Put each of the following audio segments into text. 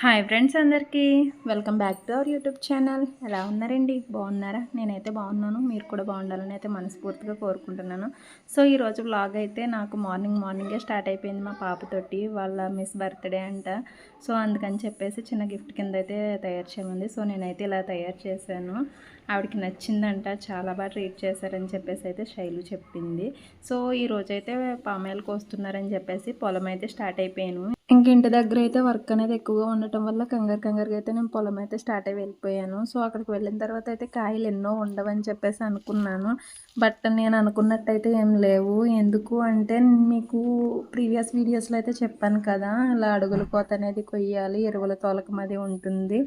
Hi friends అందరికీ. Welcome back to our YouTube channel. ఎలా ఉన్నారండి? బాగున్నారా? నేనైతే బాగున్నాను. మీరు కూడా బాగుండాలని అయితే మనస్ఫూర్తిగా కోరుకుంటున్నాను. సో ఈరోజు బ్లాగ్ అయితే నాకు మార్నింగ్ మార్నింగే స్టార్ట్ అయిపోయింది మా పాపతోటి. వాళ్ళ మిస్ బర్త్డే అంట. సో అందుకని చెప్పేసి చిన్న గిఫ్ట్ కింద అయితే తయారు చేయమంది. సో నేనైతే ఇలా తయారు చేశాను. ఆవిడకి నచ్చిందంట చాలా బాగా ట్రీట్ చేశారని చెప్పేసి అయితే శైలు చెప్పింది. సో ఈ రోజైతే పామాయిల్కి వస్తున్నారని చెప్పేసి పొలం అయితే స్టార్ట్ అయిపోయాను. ఇంక ఇంటి దగ్గర అయితే వర్క్ అనేది ఎక్కువగా ఉండటం వల్ల కంగారు కంగారుగా అయితే నేను పొలం అయితే స్టార్ట్ అయి వెళ్ళిపోయాను. సో అక్కడికి వెళ్ళిన తర్వాత అయితే కాయలు ఎన్నో ఉండవని చెప్పేసి అనుకున్నాను. బట్ నేను అనుకున్నట్టయితే ఏం లేవు. ఎందుకు అంటే మీకు ప్రీవియస్ వీడియోస్లో అయితే చెప్పాను కదా ఇలా అడుగుల కోత అనేది కొయ్యాలి ఎరువుల తోలకం అది ఉంటుంది.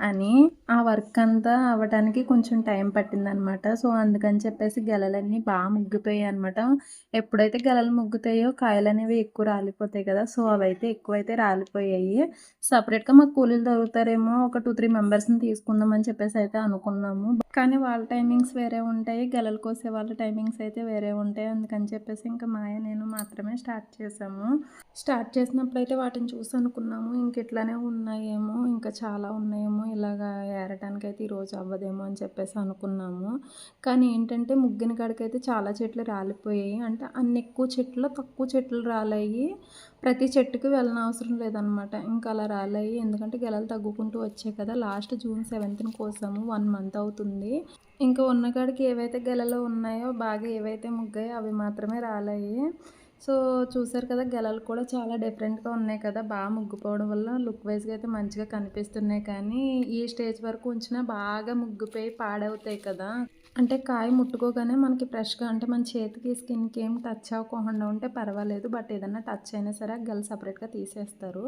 అని ఆ వర్క్ అంతా అవ్వడానికి కొంచెం టైం పట్టిందనమాట. సో అందుకని చెప్పేసి గెలలన్నీ బాగా ముగ్గిపోయాయి అనమాట. ఎప్పుడైతే గెలలు ముగ్గుతాయో కాయలు అనేవి ఎక్కువ రాలిపోతాయి కదా సో అవైతే ఎక్కువైతే రాలిపోయాయి. సపరేట్గా మాకు కూలీలు దొరుకుతారేమో ఒక టూ త్రీ మెంబర్స్ని తీసుకుందామని చెప్పేసి అయితే అనుకున్నాము. కానీ వాళ్ళ టైమింగ్స్ వేరే ఉంటాయి గెలలు కోసే వాళ్ళ టైమింగ్స్ అయితే వేరే ఉంటాయి. అందుకని చెప్పేసి ఇంకా మాయ నేను మాత్రమే స్టార్ట్ చేసాము. స్టార్ట్ చేసినప్పుడు అయితే వాటిని చూసి అనుకున్నాము. ఇంక ఇట్లానే ఉన్నాయేమో ఇంకా చాలా ఉన్నాయేమో ఇలాగా ఏరటానికి అయితే ఈరోజు అవ్వదేమో అని చెప్పేసి అనుకున్నాము. కానీ ఏంటంటే ముగ్గిన కాడికైతే చాలా చెట్లు రాలిపోయాయి. అంటే అన్ని ఎక్కువ చెట్లు తక్కువ చెట్లు రాలాయి. ప్రతి చెట్టుకి వెళ్ళిన అవసరం లేదనమాట. ఇంకా అలా రాలాయి. ఎందుకంటే గెలలు తగ్గుకుంటూ వచ్చాయి కదా. లాస్ట్ జూన్ సెవెంత్ని కోసాము. వన్ మంత్ అవుతుంది. ఇంకా ఉన్న కాడికి ఏవైతే గెలలు ఉన్నాయో బాగా ఏవైతే ముగ్గాయో అవి మాత్రమే రాలాయి. సో చూసారు కదా గెలలు కూడా చాలా డిఫరెంట్గా ఉన్నాయి కదా. బాగా ముగ్గిపోవడం వల్ల లుక్ వైజ్గా అయితే మంచిగా కనిపిస్తున్నాయి. కానీ ఈ స్టేజ్ వరకు ఉంచినా బాగా ముగ్గిపోయి పాడవుతాయి కదా. అంటే కాయ ముట్టుకోగానే మనకి ఫ్రెష్గా అంటే మన చేతికి స్కిన్కి ఏం టచ్ అవ్వకుండా ఉంటే పర్వాలేదు. బట్ ఏదన్నా టచ్ అయినా సరే గెల సపరేట్గా తీసేస్తారు.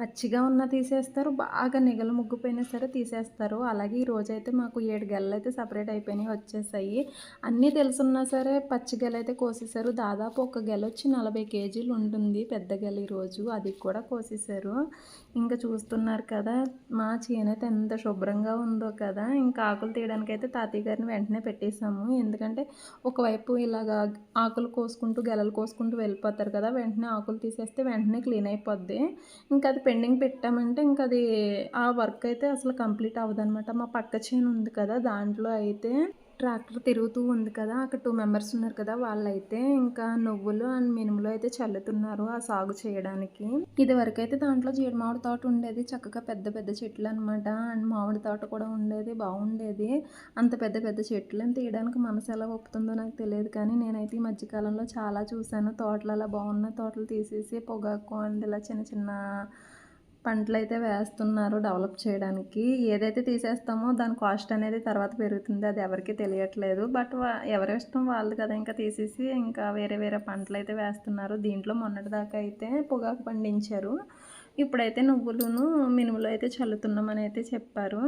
పచ్చిగా ఉన్న తీసేస్తారు బాగా నిగలు ముగ్గిపోయినా సరే తీసేస్తారు. అలాగే ఈ రోజైతే మాకు ఏడు గెలలు అయితే సపరేట్ అయిపోయినాయి వచ్చేసాయి. అన్నీ తెలుసున్నా సరే పచ్చి గెల అయితే కోసేసారు దాదాపు ఒక గెల వచ్చి నలభై కేజీలు ఉంటుంది పెద్ద గెల ఈరోజు అది కూడా కోసేసారు ఇంకా చూస్తున్నారు కదా మా చేనేత ఎంత శుభ్రంగా ఉందో కదా. ఇంకా ఆకులు తీయడానికి అయితే తాతయ్య గారిని వెంటనే పెట్టేసాము ఎందుకంటే ఒకవైపు ఇలాగా ఆకులు కోసుకుంటూ గెలలు కోసుకుంటూ వెళ్ళిపోతారు కదా వెంటనే ఆకులు తీసేస్తే వెంటనే క్లీన్ అయిపోద్ది. ఇంకా అది పెండింగ్ పెట్టామంటే ఇంకా అది ఆ వర్క్ అయితే అసలు కంప్లీట్ అవ్వదనమాట మా పక్క చేను ఉంది కదా దాంట్లో అయితే ట్రాక్టర్ తిరుగుతూ ఉంది కదా అక్కడ టూ మెంబర్స్ ఉన్నారు కదా వాళ్ళైతే ఇంకా నువ్వులు అండ్ మినుములు అయితే చల్లుతున్నారు ఆ సాగు చేయడానికి. ఇది వరకైతే దాంట్లో జీడిమామిడి తోట ఉండేది చక్కగా పెద్ద పెద్ద చెట్లు అనమాట అండ్ మామిడి తోట కూడా ఉండేది బాగుండేది. అంత పెద్ద పెద్ద చెట్లను తీయడానికి మనసు ఎలా ఒప్పుతుందో నాకు తెలియదు కానీ నేనైతే ఈ మధ్యకాలంలో చాలా చూశాను. తోటలు అలా బాగున్న తోటలు తీసేసి పొగాకు అండ్ ఇలా చిన్న చిన్న పంటలు అయితే వేస్తున్నారు డెవలప్ చేయడానికి. ఏదైతే తీసేస్తామో దాని కాస్ట్ అనేది తర్వాత పెరుగుతుంది అది ఎవరికి తెలియట్లేదు. బట్ ఎవరి ఇష్టం వాళ్ళు కదా ఇంకా తీసేసి ఇంకా వేరే వేరే పంటలు అయితే వేస్తున్నారు. దీంట్లో మొన్నటిదాకా అయితే పొగాకు పండించారు. ఇప్పుడైతే నువ్వులును మినుములు అయితే చల్లుతున్నామని అయితే చెప్పారు.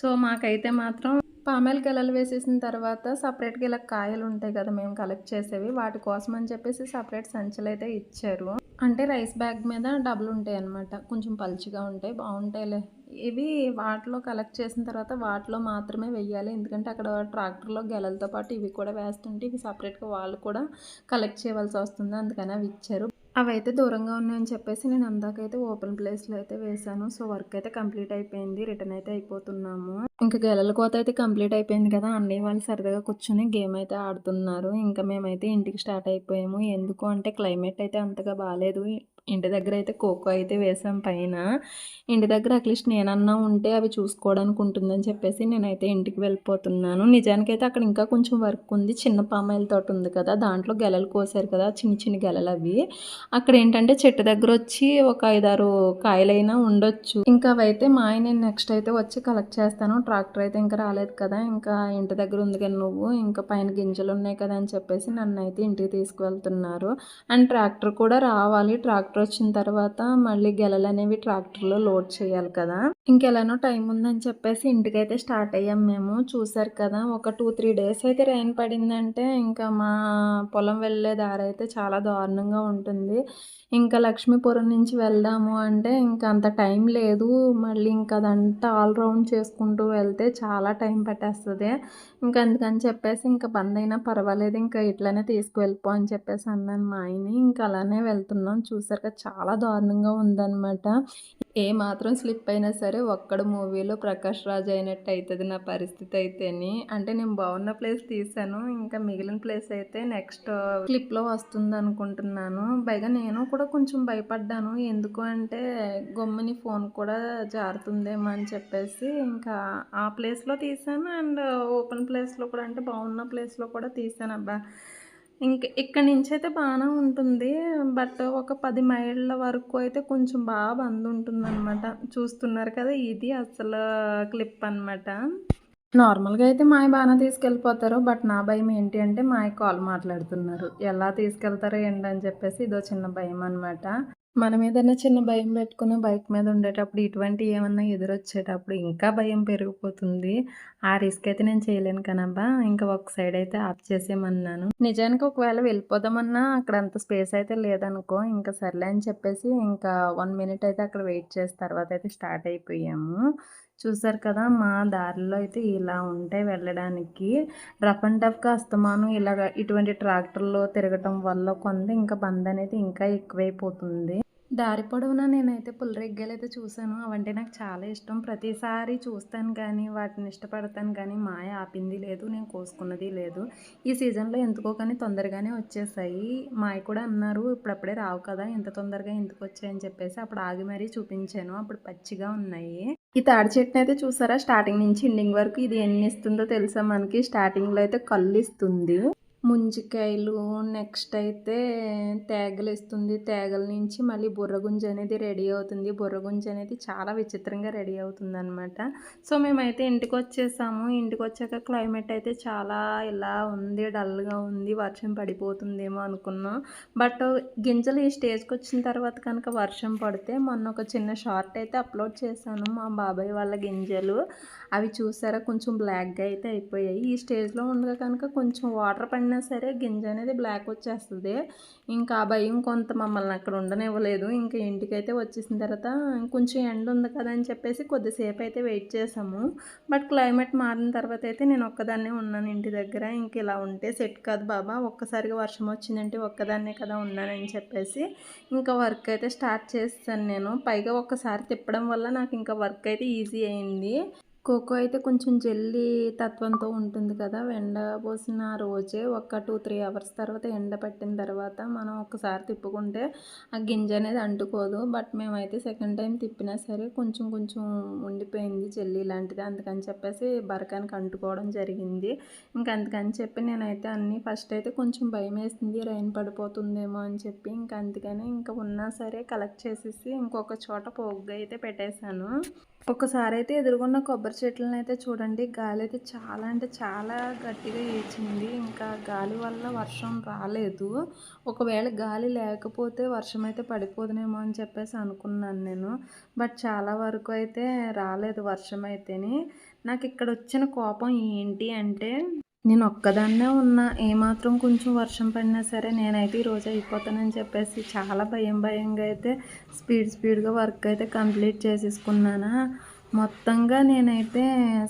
సో మాకైతే మాత్రం పామాయిల్ గెలలు వేసేసిన తర్వాత సపరేట్గా ఇలా కాయలు ఉంటాయి కదా మేము కలెక్ట్ చేసేవి. వాటి కోసం అని చెప్పేసి సపరేట్ సంచులు అయితే ఇచ్చారు. అంటే రైస్ బ్యాగ్ మీద డబ్బులు ఉంటాయి అన్నమాట. కొంచెం పలుచగా ఉంటాయి బాగుంటాయిలే. ఇవి వాటిలో కలెక్ట్ చేసిన తర్వాత వాటిలో మాత్రమే వెయ్యాలి. ఎందుకంటే అక్కడ ట్రాక్టర్లో గెలలతో పాటు ఇవి కూడా వేస్తుంటే ఇవి సపరేట్గా వాళ్ళు కూడా కలెక్ట్ చేయవలసి వస్తుంది. అందుకని అవి ఇచ్చారు. అవైతే దూరంగా ఉన్నాయని చెప్పేసి నేను అందాకైతే ఓపెన్ ప్లేస్లో అయితే వేశాను. సో వర్క్ అయితే కంప్లీట్ అయిపోయింది. రిటర్న్ అయితే అయిపోతున్నాము. ఇంకా గెలల కోత అయితే కంప్లీట్ అయిపోయింది కదా! అన్నీ వాళ్ళు సరదాగా కూర్చొని గేమ్ అయితే ఆడుతున్నారు. ఇంకా మేమైతే ఇంటికి స్టార్ట్ అయిపోయాము. ఎందుకు అంటే క్లైమేట్ అయితే అంతగా బాగాలేదు ఇంటి దగ్గర అయితే కోకో అయితే వేసాం పైన. ఇంటి దగ్గర అట్లీస్ట్ నేనన్నా ఉంటే అవి చూసుకోవడానికి ఉంటుందని చెప్పేసి నేనైతే ఇంటికి వెళ్ళిపోతున్నాను. నిజానికైతే అక్కడ ఇంకా కొంచెం వర్క్ ఉంది. చిన్న పామాయిల తోట ఉంది కదా దాంట్లో గెలలు కోసారు కదా చిన్న చిన్న గెలలు అవి. అక్కడ ఏంటంటే చెట్టు దగ్గర వచ్చి ఒక ఐదారు కాయలైనా ఉండొచ్చు. ఇంకా అవైతే మా ఆయన నెక్స్ట్ అయితే వచ్చి కలెక్ట్ చేస్తాను. ట్రాక్టర్ అయితే ఇంకా రాలేదు కదా ఇంకా ఇంటి దగ్గర ఉంది కదా నువ్వు ఇంకా పైన గింజలు ఉన్నాయి కదా అని చెప్పేసి నన్ను అయితే ఇంటికి తీసుకువెళ్తున్నారు. అండ్ ట్రాక్టర్ కూడా రావాలి. ట్రాక్టర్ ట్రాక్టర్ వచ్చిన తర్వాత మళ్ళీ గెలలు అనేవి ట్రాక్టర్లో లోడ్ చేయాలి కదా. ఇంకెలానో టైం ఉందని చెప్పేసి ఇంటికైతే స్టార్ట్ అయ్యాం మేము. చూసారు కదా ఒక టూ త్రీ డేస్ అయితే రైన్ పడిందంటే ఇంకా మా పొలం వెళ్ళే దారి అయితే చాలా దారుణంగా ఉంటుంది. ఇంకా లక్ష్మీపురం నుంచి వెళ్దాము అంటే ఇంకా అంత టైం లేదు. మళ్ళీ ఇంకా అదంతా ఆల్ రౌండ్ చేసుకుంటూ వెళ్తే చాలా టైం పట్టేస్తుంది. ఇంకా అందుకని చెప్పేసి ఇంకా బంద్ అయినా పర్వాలేదు ఇంకా ఇట్లనే తీసుకువెళ్ళిపో అని చెప్పేసి అన్నాను మా ఆయన్ని. ఇంకా అలానే వెళ్తున్నాం. చూసారు చూసాక చాలా దారుణంగా ఉందన్నమాట. ఏ మాత్రం స్లిప్ అయినా సరే ఒక్కడ మూవీలో ప్రకాష్ రాజ్ అయినట్టు అవుతుంది నా పరిస్థితి అయితేని. అంటే నేను బాగున్న ప్లేస్ తీసాను ఇంకా మిగిలిన ప్లేస్ అయితే నెక్స్ట్ క్లిప్లో వస్తుంది అనుకుంటున్నాను పైగా నేను కూడా కొంచెం భయపడ్డాను. ఎందుకు అంటే గొమ్మని ఫోన్ కూడా జారుతుందేమో అని చెప్పేసి ఇంకా ఆ ప్లేస్లో తీసాను అండ్ ఓపెన్ ప్లేస్లో కూడా అంటే బాగున్న ప్లేస్లో కూడా తీసాను అబ్బా. ఇంక ఇక్కడి నుంచి అయితే బాగానే ఉంటుంది. బట్ ఒక పది మైళ్ళ వరకు అయితే కొంచెం బాగా బంద్ ఉంటుంది అనమాట చూస్తున్నారు కదా ఇది అసలు క్లిప్ అనమాట నార్మల్గా అయితే మాయ బాగానే తీసుకెళ్ళిపోతారు. బట్ నా భయం ఏంటి అంటే మాయ కాల్ మాట్లాడుతున్నారు. ఎలా తీసుకెళ్తారో ఏంటని చెప్పేసి ఇదో చిన్న భయం అనమాట మనం ఏదైనా చిన్న భయం పెట్టుకుని బైక్ మీద ఉండేటప్పుడు ఇటువంటి ఏమన్నా ఎదురొచ్చేటప్పుడు ఇంకా భయం పెరిగిపోతుంది. ఆ రిస్క్ అయితే నేను చేయలేను కనబ్బా. ఇంకా ఒక సైడ్ అయితే ఆఫ్ చేసేయమన్నాను. నిజానికి ఒకవేళ వెళ్ళిపోదామన్నా అక్కడ అంత స్పేస్ అయితే లేదనుకో ఇంకా సర్లే అని చెప్పేసి ఇంకా వన్ మినిట్ అయితే అక్కడ వెయిట్ చేసిన తర్వాత అయితే స్టార్ట్ అయిపోయాము. చూసారు కదా మా దారిలో అయితే ఇలా ఉంటాయి వెళ్ళడానికి రఫ్ అండ్ టఫ్గా అస్తమానం ఇలాగ ఇటువంటి ట్రాక్టర్లో తిరగటం వల్ల కొంత ఇంకా బంద్ అనేది ఇంకా ఎక్కువైపోతుంది. దారి పొడవునా నేనైతే పుల్లరెగ్గలు అయితే చూశాను. అవంటే నాకు చాలా ఇష్టం. ప్రతిసారి చూస్తాను కానీ వాటిని ఇష్టపడతాను కానీ మాయ ఆపింది లేదు నేను కోసుకున్నది లేదు. ఈ సీజన్లో ఎందుకో కానీ తొందరగానే వచ్చేసాయి. మాయ కూడా అన్నారు ఇప్పుడప్పుడే రావు కదా ఇంత తొందరగా ఎందుకు వచ్చాయని చెప్పేసి అప్పుడు ఆగి మరీ చూపించాను. అప్పుడు పచ్చిగా ఉన్నాయి. ఈ తాడి చెట్టుని అయితే చూసారా? స్టార్టింగ్ నుంచి ఎండింగ్ వరకు ఇది ఎన్ని ఇస్తుందో తెలుసా మనకి? స్టార్టింగ్లో అయితే కళ్ళు ఇస్తుంది. ముంజికాయలు నెక్స్ట్ అయితే తేగలు ఇస్తుంది తేగల నుంచి మళ్ళీ బుర్రగుంజ అనేది రెడీ అవుతుంది. బుర్రగుంజ అనేది చాలా విచిత్రంగా రెడీ అవుతుంది అనమాట సో మేమైతే ఇంటికి వచ్చేసాము. ఇంటికి వచ్చాక క్లైమేట్ అయితే చాలా ఇలా ఉంది. డల్గా ఉంది. వర్షం పడిపోతుందేమో అనుకున్నాం. బట్ గింజలు ఈ స్టేజ్కి వచ్చిన తర్వాత కనుక వర్షం పడితే మొన్న ఒక చిన్న షార్ట్ అయితే అప్లోడ్ చేశాను మా బాబాయ్ వాళ్ళ గింజలు. అవి చూసారా? కొంచెం బ్లాక్గా అయితే అయిపోయాయి. ఈ స్టేజ్లో ఉండగా కనుక కొంచెం వాటర్ పడిన సరే గింజ అనేది బ్లాక్ వచ్చేస్తుంది. ఇంకా ఆ భయం కొంత మమ్మల్ని అక్కడ ఉండనివ్వలేదు. ఇంకా ఇంటికైతే వచ్చేసిన తర్వాత కొంచెం ఎండ ఉంది కదా అని చెప్పేసి కొద్దిసేపు అయితే వెయిట్ చేసాము బట్ క్లైమేట్ మారిన తర్వాత అయితే నేను ఒక్కదాన్నే ఉన్నాను ఇంటి దగ్గర. ఇంక ఇలా ఉంటే సెట్ కాదు బాబా. ఒక్కసారిగా వర్షం వచ్చిందంటే ఒక్కదాన్నే కదా ఉన్నానని చెప్పేసి ఇంకా వర్క్ అయితే స్టార్ట్ చేస్తాను నేను. పైగా ఒక్కసారి తిప్పడం వల్ల నాకు ఇంకా వర్క్ అయితే ఈజీ అయింది. కోకో అయితే కొంచెం జెల్లీ తత్వంతో ఉంటుంది కదా. ఎండ పోసిన రోజే ఒక టూ త్రీ అవర్స్ తర్వాత ఎండ పట్టిన తర్వాత మనం ఒకసారి తిప్పుకుంటే ఆ గింజ అనేది అంటుకోదు. బట్ మేమైతే సెకండ్ టైం తిప్పినా సరే కొంచెం కొంచెం ఉండిపోయింది జెల్లీ లాంటిది. అందుకని చెప్పేసి బరకానికి అంటుకోవడం జరిగింది. ఇంకా అందుకని చెప్పి నేనైతే అన్నీ ఫస్ట్ అయితే కొంచెం భయం వేసింది. రైన్ పడిపోతుందేమో అని చెప్పి ఇంకా అందుకని ఇంకా ఉన్నా సరే కలెక్ట్ చేసేసి ఇంకొక చోట పోగ్గా అయితే పెట్టేశాను. ఒకసారి అయితే ఎదురుగున్న కొబ్బరి చెట్లను అయితే చూడండి గాలి అయితే చాలా అంటే చాలా గట్టిగా ఈచింది ఇంకా గాలి వల్ల వర్షం రాలేదు. ఒకవేళ గాలి లేకపోతే వర్షం అయితే పడిపోదునేమో అని చెప్పేసి అనుకున్నాను నేను. బట్ చాలా వరకు అయితే రాలేదు వర్షం అయితేని నాకు ఇక్కడ వచ్చిన కోపం ఏంటి అంటే నేను ఒక్కదాన్నే ఉన్నా ఏమాత్రం కొంచెం వర్షం పడినా సరే నేనైతే ఈరోజు అయిపోతానని చెప్పేసి చాలా భయం భయంగా అయితే స్పీడ్ స్పీడ్గా వర్క్ అయితే కంప్లీట్ చేసేసుకున్నానా. మొత్తంగా నేనైతే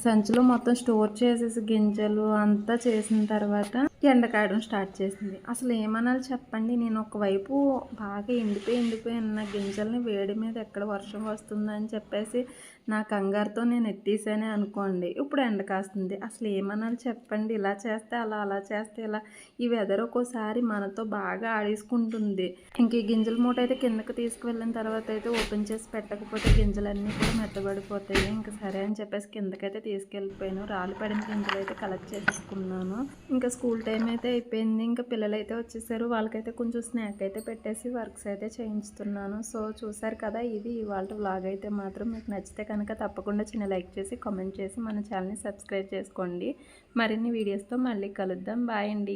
సంచిలో మొత్తం స్టోర్ చేసేసి గింజలు అంతా చేసిన తర్వాత ఎండ కాయడం స్టార్ట్ చేసింది. అసలు ఏమనాలి చెప్పండి. నేను ఒకవైపు బాగా ఎండిపోయి ఎండిపోయి ఉన్న గింజల్ని వేడి మీద ఎక్కడ వర్షం వస్తుందని చెప్పేసి నా కంగారుతో నేను ఎత్తేసానే అనుకోండి. ఇప్పుడు ఎండ కాస్తుంది. అసలు ఏమనాలి చెప్పండి. ఇలా చేస్తే అలా అలా చేస్తే ఇలా. ఈ వెదర్ ఒక్కోసారి మనతో బాగా ఆడేసుకుంటుంది. ఇంక ఈ గింజల మూట అయితే కిందకు తీసుకువెళ్ళిన తర్వాత అయితే ఓపెన్ చేసి పెట్టకపోతే గింజలన్నీ కూడా మెత్తబడిపోతాయి. ఇంకా సరే అని చెప్పేసి కిందకైతే తీసుకెళ్ళిపోయాను. రాళ్ళు పడిన గింజలు అయితే కలెక్ట్ చేసుకున్నాను ఇంకా స్కూల్ టైం అయితే అయిపోయింది. ఇంకా పిల్లలు అయితే వచ్చేసారు. వాళ్ళకైతే కొంచెం స్నాక్ అయితే పెట్టేసి వర్క్స్ అయితే చేయించుతున్నాను. సో చూసారు కదా ఇది ఇవాళ వ్లాగ్ అయితే మాత్రం. మీకు నచ్చితే కనుక తప్పకుండా చిన్న లైక్ చేసి కామెంట్ చేసి మన ఛానల్ని సబ్స్క్రైబ్ చేసుకోండి. మరిన్ని వీడియోస్తో మళ్ళీ కలుద్దాం. బాయ్ అండి.